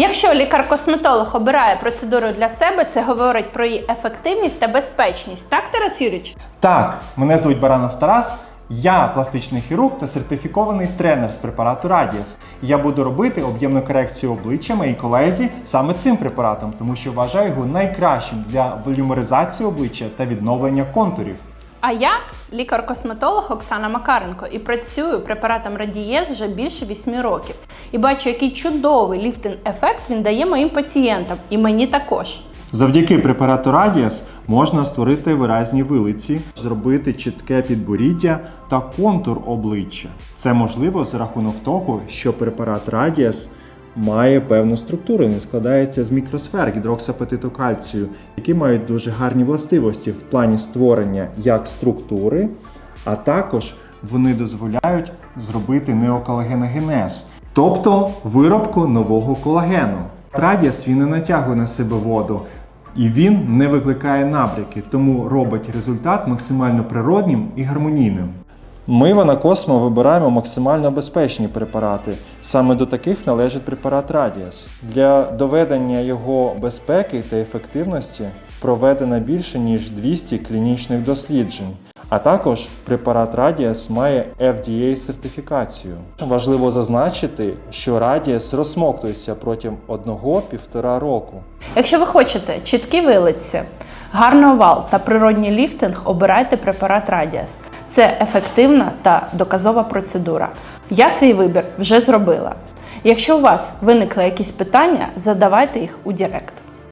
Якщо лікар-косметолог обирає процедуру для себе, це говорить про її ефективність та безпечність. Так, Тарас Юрійович? Так, мене звуть Баранов Тарас. Я пластичний хірург та сертифікований тренер з препарату Радіас. Я буду робити об'ємну корекцію обличчя моїй колезі саме цим препаратом, тому що вважаю його найкращим для волюмеризації обличчя та відновлення контурів. А я лікар-косметолог Оксана Макаренко і працюю препаратом Радієз вже більше 8 років. І бачу, який чудовий ліфтинг-ефект він дає моїм пацієнтам, і мені також. Завдяки препарату Радіас можна створити виразні вилиці, зробити чітке підборіддя та контур обличчя. Це можливо за рахунок того, що препарат Радіас має певну структуру, він складається з мікросфер гідроксапатиту кальцію, які мають дуже гарні властивості в плані створення як структури, а також вони дозволяють зробити неоколагеногенез, тобто виробку нового колагену. Радіас він не натягує на себе воду, і він не викликає набряки, тому робить результат максимально природнім і гармонійним. Ми в Анакосмо вибираємо максимально безпечні препарати. Саме до таких належить препарат Радіас. Для доведення його безпеки та ефективності проведено більше ніж 200 клінічних досліджень. А також препарат Радіас має FDA сертифікацію. Важливо зазначити, що Радіас розсмоктується протягом 1-1,5 року. Якщо ви хочете чіткі вилиці, гарний овал та природній ліфтинг, обирайте препарат Радіас. Це ефективна та доказова процедура. Я свій вибір вже зробила. Якщо у вас виникли якісь питання, задавайте їх у Директ.